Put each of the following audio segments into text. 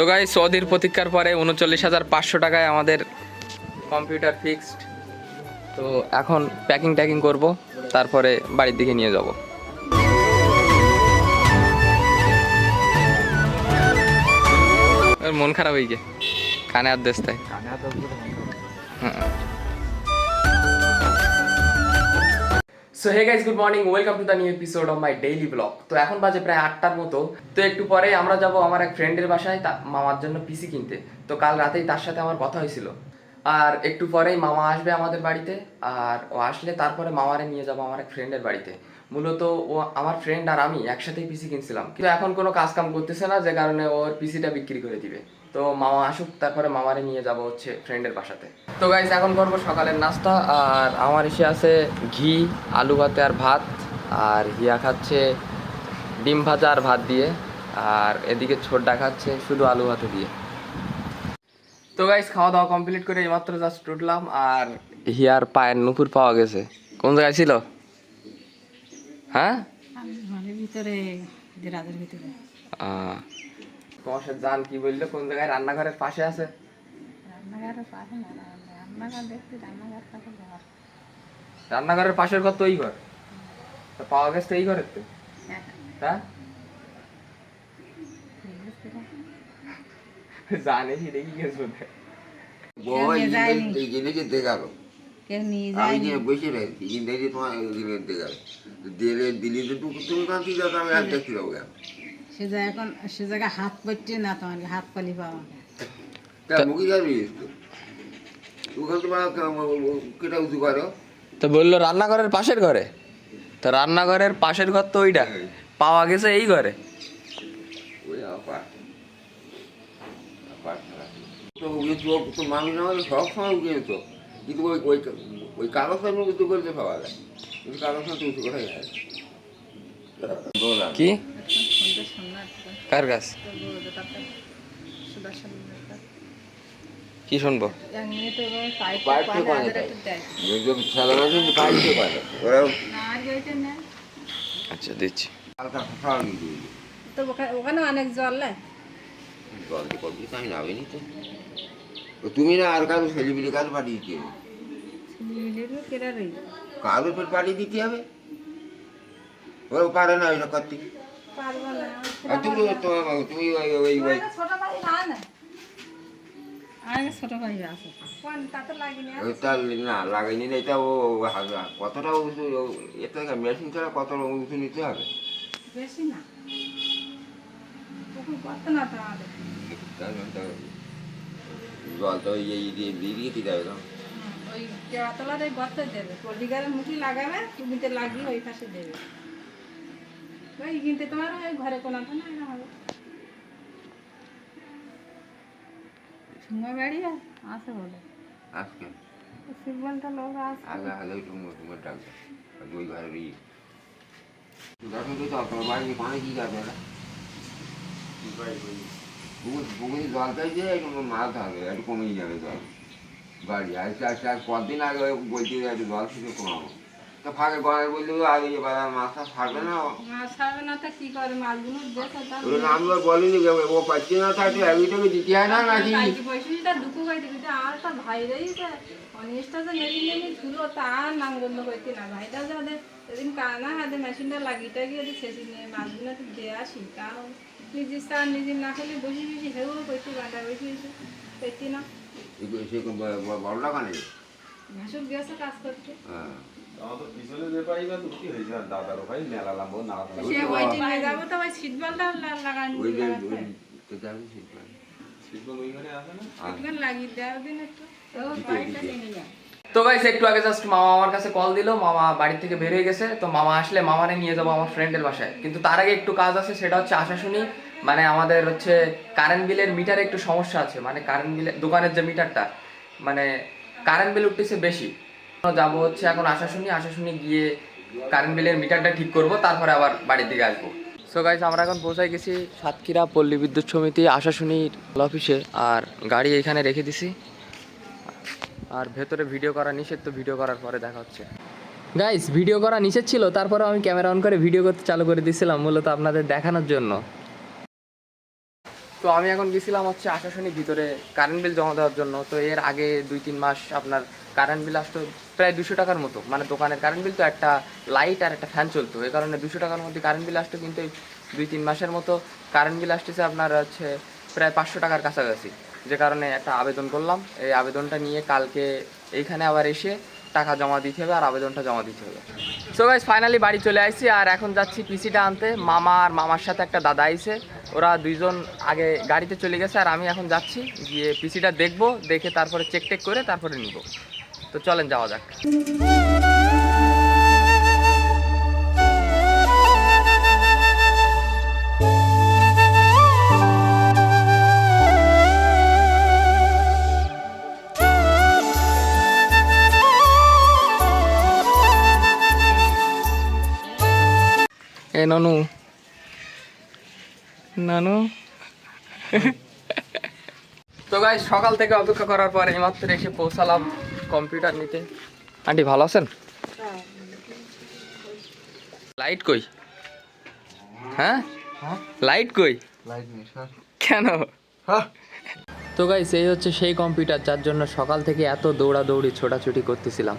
তো গাই সৌদির প্রতীক্ষার পরে উনচল্লিশ হাজার পাঁচশো টাকায় আমাদের কম্পিউটার ফিক্সড তো এখন প্যাকিং ট্যাকিং করব তারপরে বাড়ির দিকে নিয়ে যাব। মন খারাপ হয়ে গিয়ে। কানে আর দেশ তাই। So hey guys good morning welcome to the new episode of my daily vlog তো এখন বাজে প্রায় আটটার মতো। তো একটু পরে আমরা যাব আমার এক ফ্রেন্ডের বাসায়, তা মামার জন্য পিসি কিনতে। তো কাল রাতেই তার সাথে আমার কথা হয়েছিল। আর একটু পরেই মামা আসবে আমাদের বাড়িতে, আর ও আসলে তারপরে মামারে নিয়ে যাব আমার এক ফ্রেন্ডের বাড়িতে। মূলত ও আমার ফ্রেন্ড আর আমি একসাথেই পিসি কিনছিলাম। কিন্তু এখন কোনো কাজ কাম করতেছে না, যে কারণে ওর পিসিটা বিক্রি করে দিবে। তো মামা আসুক তারপরে মামারে নিয়ে যাব হচ্ছে ফ্রেন্ডের বাসাতে। তো গাইজ এখন করব সকালের নাস্তা আর আমার এসে আছে ঘি আলু ভাতে আর ভাত আর হিয়া খাচ্ছে ডিম ভাজা আর ভাত দিয়ে আর এদিকে ছোট্টা খাচ্ছে শুধু আলু ভাতে দিয়ে। তো গাইজ খাওয়া দাওয়া কমপ্লিট করে এইমাত্র জাস্ট উঠলাম আর হিয়ার পায়ের নুপুর পাওয়া গেছে। কোন জায়গায় ছিল? হ্যাঁ? ভিতরে ভিতরে। তোমার জান কি বলল? কোন জায়গায় রান্নাঘরের পাশে আছে? রান্নাঘরের পাশে না রান্নাঘর দেখছি রান্নাঘর পাশে ঘর। রান্নাঘরের পাশের ঘর তো এই ঘর। তো পাওয়া গেছে তো এই ঘরের তো? হ্যাঁ। জানে কি দেখি গেছো দিলে দিলি তো তুমি তুমি কান কি যাও আমি আর দেখি যাব কেন? সে জায়গা এখন সে জায়গায় হাত পড়ছে না তোমার হাত পালি পাওয়া। তা যাবি তো কেটা উঁচু করো? তো বলল রান্নাঘরের পাশের ঘরে। তো রান্নাঘরের পাশের ঘর তো ওইটা। পাওয়া গেছে এই ঘরে। তো তো মানুষ আমাদের সব সময় উঠে যেত। কিন্তু ওই ওই ওই কাগজ সামনে উঁচু করতে পাওয়া যায়। কিন্তু কাগজ সামনে উঁচু করা যায় কি? কার গাছ? কি শুনব? না না না আচ্ছা দিচ্ছি। ওখানে ওখানে অনেক জল লাই জল দিয়ে কবি আমি নামিনি তো তুমি না আর কারও ছেলেপিলে কাজ পাঠিয়ে দিতে হবে কেরা পাঠিয়ে দিতে হবে? ওরা পারে না ওইটা করতে। না তুমি তোমার তুমি ওই ওই ওই ছোট ভাই না না। আগে ছোট ভাই আছে কোন তাতে লাগিনি ওইটা না লাগাইনি না এটা ও হাজার কতটা উঁচু এটা মেশিন ছাড়া কতটা উঁচু নিতে হবে? বেশি না। তখন কত না তো তো এই দিয়ে দিতে হবে না ওই কেওয়াতলার এই গর্তে দেবে। পল্লিগারের মুখি লাগাবে তুমিতে লাগিয়ে ওই পাশে দেবে। ওই কিন্তু তোমার ওই ঘরে কোনো না এরকম হবে। ঝুমা বাড়ি আছে বলে। আজকে সিগন্যালটা লোক আছে আগে আগে একটু তোমার ডাক্তার ওই ঘরের ইয়ে। দেখো তো আপনার বাড়ি পানি কি যাবে না পুকুর পুকুরে জল একটু মাছ ধরবে একটু কমেই যাবে জল। বাড়ি আজকে আজকে আর কদিন আগে বলছি যে একটু জল থেকে কমাবো? তা ফাঁকে গড়ে বললে আগে এবার আর মাছটা ছাড়বে না? মাছ ছাড়বে না তো কি করে? মাছগুলো দেখো তার ওই আমি আর বলিনি ও পাচ্ছি না তা একটু একটু দিতে হয় না নাকি? পয়সাটা দুঃখ করে দিবি আর তো ভাই রয়েছে অনিষ্টা যে নেবি নেবি ছিল তার নাম গন্ধ করতে না। ভাইটা যে ওদের সেদিন কানা হাতে মেশিনটা লাগিয়ে গিয়ে নিয়ে মাছগুলো তো দিয়ে আসি তাও নিজের স্থান নিজের না খেলে বসে বসে হেউ করতে গাঁদা বসে বসে করতে না। সে বড়টা কানে মাসুক গেছে কাজ করতে হ্যাঁ। তো গাইস একটু। আগে জাস্ট মামা আমার কাছে কল দিল মামা বাড়ি থেকে বের হয়ে গেছে তো মামা আসলে মামারে নিয়ে যাব আমার ফ্রেন্ডের বাসায়। কিন্তু তার আগে একটু কাজ আছে সেটা হচ্ছে আশা শুনি মানে আমাদের হচ্ছে কারেন্ট বিলের মিটারে একটু সমস্যা আছে মানে কারেন্ট বিলের দোকানের যে মিটারটা মানে কারেন্ট বিল উঠতেছে বেশি। যাব হচ্ছে, এখন আশা শুনি আশা শুনি গিয়ে কারেন্ট বিলের মিটারটা ঠিক করব, তারপরে আবার বাড়ির দিকে আসব। সো গাইস আমরা এখন পৌঁছাই গেছি সাতক্ষীরা পল্লী বিদ্যুৎ সমিতি আশাশুনির অফিসে আর গাড়ি এখানে রেখে দিছি। আর ভেতরে ভিডিও করা নিষেধ, তো ভিডিও করার পরে দেখা হচ্ছে। গাইস ভিডিও করা নিষেধ ছিল তারপরে আমি ক্যামেরা অন করে ভিডিও করতে চালু করে দিয়েছিলাম, মূলত আপনাদের দেখানোর জন্য। তো আমি এখন গেছিলাম হচ্ছে আশাশনির ভিতরে কারেন্ট বিল জমা দেওয়ার জন্য। তো এর আগে দুই, তিন মাস আপনার কারেন্ট বিল আসতো প্রায় দুশো টাকার মতো। মানে দোকানের কারেন্ট বিল তো একটা লাইট আর একটা ফ্যান চলতো। এই কারণে দুশো টাকার মধ্যে কারেন্ট বিল আসতো, কিন্তু দুই, তিন মাসের মতো কারেন্ট বিল আসতেছে আপনার হচ্ছে প্রায় পাঁচশো টাকার কাছাকাছি। যে কারণে একটা আবেদন করলাম। এই আবেদনটা নিয়ে কালকে এইখানে আবার এসে টাকা জমা দিতে হবে আর আবেদনটা জমা দিতে হবে। সো গাইজ ফাইনালি বাড়ি চলে আসছি আর এখন যাচ্ছি পিসিটা আনতে। মামা আর মামার সাথে একটা দাদা আইছে। ওরা দুইজন আগে গাড়িতে চলে গেছে আর আমি এখন যাচ্ছি। গিয়ে পিসিটা দেখব, দেখে তারপরে চেক টেক করে তারপরে নিব। তো চলেন যাওয়া যাক। নানু তো গাই সকাল থেকে অপেক্ষা করার পর এইমাত্র এসে পৌঁছালাম কম্পিউটার নিতে। আন্টি ভালো আছেন? লাইট কই? হ্যাঁ? লাইট কই? কেন? তো গাই সেই হচ্ছে সেই কম্পিউটার যার জন্য সকাল থেকে এত দৌড়াদৌড়ি ছোটাছুটি করতেছিলাম।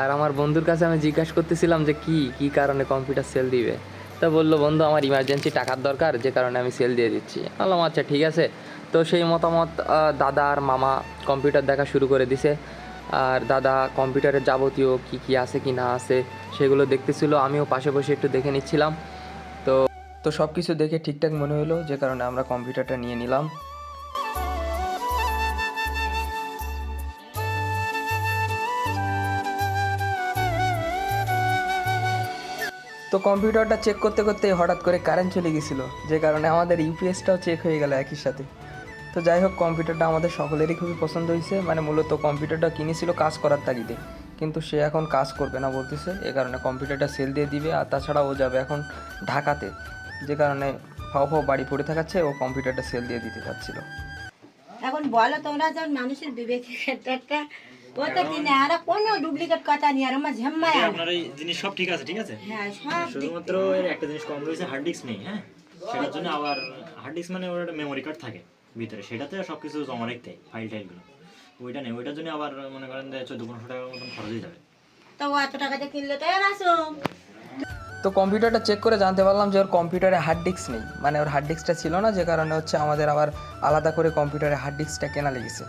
আর আমার বন্ধুর কাছে আমি জিজ্ঞাসা করতেছিলাম যে কি কি কারণে কম্পিউটার সেল দিবে? তা বলল, বন্ধু, আমার ইমার্জেন্সি টাকার দরকার, যে কারণে আমি সেল দিয়ে দিচ্ছি। বললাম আচ্ছা ঠিক আছে। তো সেই মতামত দাদা আর মামা কম্পিউটার দেখা শুরু করে দিছে। আর দাদা কম্পিউটারের যাবতীয় কি কি আছে, কি না আছে, সেগুলো দেখতেছিল। আমিও পাশে বসে একটু দেখে নিচ্ছিলাম। তো তো সব কিছু দেখে ঠিকঠাক মনে হলো যে কারণে আমরা কম্পিউটারটা নিয়ে নিলাম। কম্পিউটারটা চেক করতে করতে হঠাৎ করে কারেন্ট চলে গেছিল। যে কারণে আমাদের ইউপিএসটাও চেক হয়ে গেল একই সাথে। তো যাই হোক, কম্পিউটারটা আমাদের সকলেরই খুবই পছন্দ হয়েছে। মানে মূলত কম্পিউটারটা কিনেছিল কাজ করার তাগিদে। কিন্তু সে এখন কাজ করবে না বলতেছে। এ কারণে কম্পিউটারটা সেল দিয়ে দিবে। আর তাছাড়া ও যাবে এখন ঢাকাতে। যে কারণে ফাও ফাও বাড়ি পড়ে থাকাচ্ছে, ও কম্পিউটারটা সেল দিয়ে দিতে চাচ্ছিল। এখন বলো তোমরা, যখন মানুষের বিবেকের ক্ষেত্রটা ও তো কিনে আর কোনো ডুপ্লিকেট কথা নিয়ে আর আমার ঝাম্মায় আপনার এই জিনিস সব ঠিক আছে ঠিক আছে? হ্যাঁ সব শুধুমাত্র এর একটা জিনিস কম রয়েছে হার্ড ডিস্ক নেই হ্যাঁ? সেটার জন্য আবার হার্ড ডিস্ক মানে ওর একটা মেমোরি কার্ড থাকে ভিতরে। সেটাতে সব কিছু জমা রাখতে ফাইল টাইলগুলো ওইটা নেই ওইটার জন্য আবার মনে করেন যে চোদ্দ পনেরোশো টাকার মতন খরচ হয়ে যাবে। তো এত টাকা দিয়ে কিনলে তো এর আসো তো কম্পিউটারটা চেক করে জানতে পারলাম যে ওর কম্পিউটারে হার্ড ডিস্ক নেই। মানে ওর হার্ড ডিস্কটা ছিল না যে কারণে হচ্ছে আমাদের আবার আলাদা করে কম্পিউটারে হার্ড ডিস্কটা কেনা লেগেছে।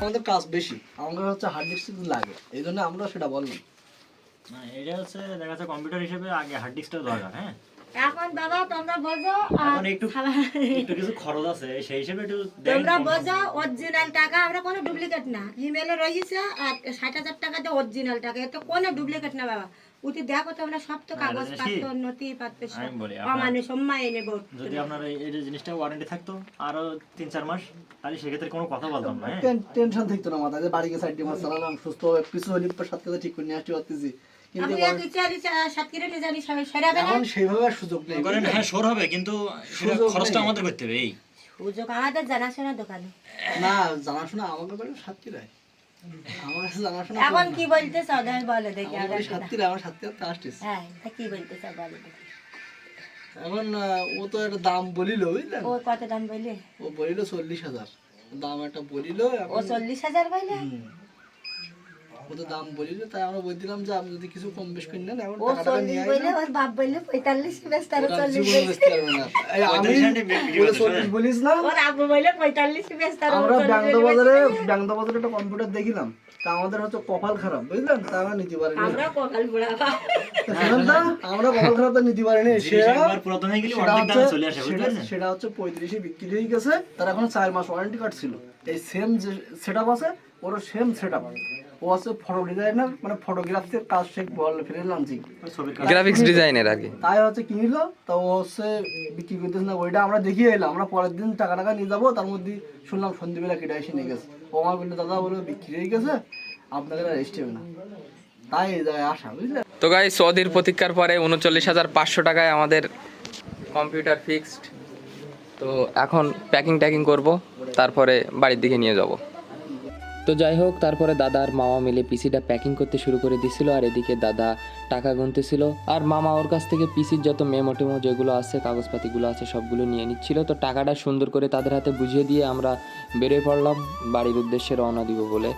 আমাদের কাজ বেশি আমাদের হচ্ছে হার্ড ডিস্ক লাগে এই জন্য আমরা সেটা বললাম। না এটা হচ্ছে দেখা যাচ্ছে কম্পিউটার হিসেবে আগে হার্ড ডিস্কটা দরকার হ্যাঁ? এখন দাদা তোমরা বোঝো আর এখন একটু একটু কিছু খরচ আছে সেই হিসেবে একটু তোমরা বোঝো অরিজিনাল টাকা আমরা কোনো ডুপ্লিকেট না। ইমেলে রয়েছে আর ষাট হাজার টাকা দিয়ে অরিজিনাল টাকা এত কোনো ডুপ্লিকেট না বাবা। উঠে দেখো তোমরা সব তো কাগজ নথি পত্র সব আমি বলি, আপনার- অমানুষ সম্মায় নেব যদি আপনার এই জিনিসটা ওয়ারেন্টি থাকতো আরও তিন চার মাস তাহলে সেক্ষেত্রে কোনো কথা বলতাম না হ্যাঁ? টেনশন থাকতো না যে বাড়ি গিয়ে সাইড দিয়ে মাছ চালালাম সুস্থ হয়ে পিছু হলি সাত ঠিক করে নিয়ে আসতে পারতেছি। কিন্তু আমি এক ইচ্ছারি সাতকিরে নিয়ে জানি সবাই সেরাবে না এখন সেইভাবে আর সুযোগ নেই। করেন হ্যাঁ সর হবে কিন্তু সেটা সুযোগ খরচটা নেই। আমাদের করতে হবে এই। সুযোগ আমাদের জানাশোনা দোকানে। না জানাশোনা কাছে জানাশোনা এখন কি বলতে সদাই বলে দেখি আমার আমরা। সাতক্ষীরায় আসতেছে হ্যাঁ তা কি বলতে বলে দেখি। এখন ও তো একটা দাম বলিল বুঝলেন ও কত দাম বলে ও বলিল চল্লিশ হাজার। দাম একটা বলিল ও চল্লিশ হাজার বলে ও তো দাম বলিল তাই আমরা বলছিলাম যে আপনি যদি কিছু কম বেশ করে নেন এখন নিয়ে বলে ওর বাপ বললে। বেচতে আমি বলে বলিস না? ওর আব্বু বলে আমরা বাজারে বাজারে একটা কম্পিউটার দেখিলাম। তা আমাদের হচ্ছে কপাল খারাপ বুঝলেন? তা আমরা নিতে পারিনি। আমরা কপাল বুড়া আমরা কপাল খারাপ তা নিতে পারিনি। সেটা হয়ে হচ্ছে চলে আসে বুঝতে সেটা- পারছেন? সেটা হচ্ছে পঁয়ত্রিশে বিক্রি হয়ে গেছে। তার এখন চার মাস ওয়ারেন্টি কার্ড ছিল। এই সেম যে সেট আছে ওরও সেম সেট ও হচ্ছে ফটো ডিজাইনার মানে ফটোগ্রাফির কাজ শেখ ফ্রিল্যান্সিং গ্রাফিক্স ডিজাইনের আর তাই হচ্ছে কিনিল তা ও হচ্ছে বিক্রি করতেছে না ওইটা আমরা দেখিয়ে এলাম। আমরা পরের দিন টাকা টাকা নিয়ে যাব তার মধ্যে শুনলাম সন্ধ্যেবেলা কেটে এসে নিয়ে গেছে। ও আমার বলল দাদা বলে বিক্রি হয়ে গেছে আপনাদের আর রেস্ট হবে না। তাই এই জায়গায় আসা বুঝলে? তো গাই সৌদির প্রতীক্ষার পরে উনচল্লিশ হাজার পাঁচশো টাকায় আমাদের কম্পিউটার ফিক্সড তো এখন প্যাকিং ট্যাকিং করব তারপরে বাড়ির দিকে নিয়ে যাব। তো যাই হোক, তারপরে দাদা আর মামা মিলে পিসিটা প্যাকিং করতে শুরু করে দিছিল আর এদিকে দাদা টাকা গুনতেছিল। আর মামা ওর কাছ থেকে পিসির যত মেমো টেমো যেগুলো আছে, কাগজপাতিগুলো আছে, সবগুলো নিয়ে নিচ্ছিল। তো টাকাটা সুন্দর করে তাদের হাতে বুঝিয়ে দিয়ে আমরা বেরিয়ে পড়লাম, বাড়ির উদ্দেশ্যে রওনা দিব বলে।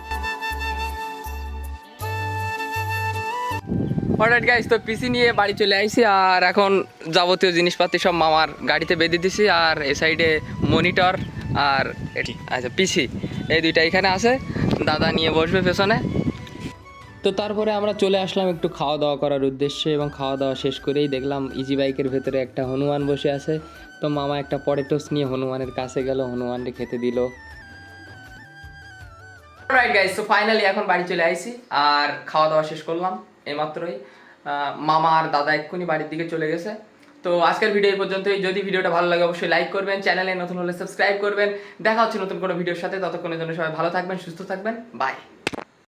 অলরাইট গাইস তো পিসি নিয়ে বাড়ি চলে আইছি আর এখন যাবতীয় জিনিসপাতি সব মামার গাড়িতে বেঁধে দিছি আর এ সাইডে মনিটর আর এটি- আচ্ছা পিসি এই দুইটা এখানে আছে দাদা নিয়ে বসবে পেছনে। তো তারপরে আমরা চলে আসলাম একটু খাওয়া দাওয়া করার উদ্দেশ্যে এবং খাওয়া দাওয়া শেষ করেই দেখলাম ইজি বাইকের ভেতরে একটা হনুমান বসে আছে। তো মামা একটা পটেটোস নিয়ে হনুমানের কাছে গেল হনুমানকে খেতে দিল। রাইট গাইস তো ফাইনালি এখন বাড়ি চলে আইছি আর খাওয়া দাওয়া শেষ করলাম এইমাত্রই মামা আর দাদা এক্ষুনি বাড়ির দিকে চলে গেছে। তো আজকের ভিডিও এই পর্যন্তই। যদি ভিডিওটা ভালো লাগে, অবশ্যই লাইক করবেন চ্যানেলে নতুন হলে সাবস্ক্রাইব করবেন। দেখা হচ্ছে নতুন কোনো ভিডিওর সাথে। ততক্ষণের জন্য সবাই ভালো থাকবেন, সুস্থ থাকবেন। বাই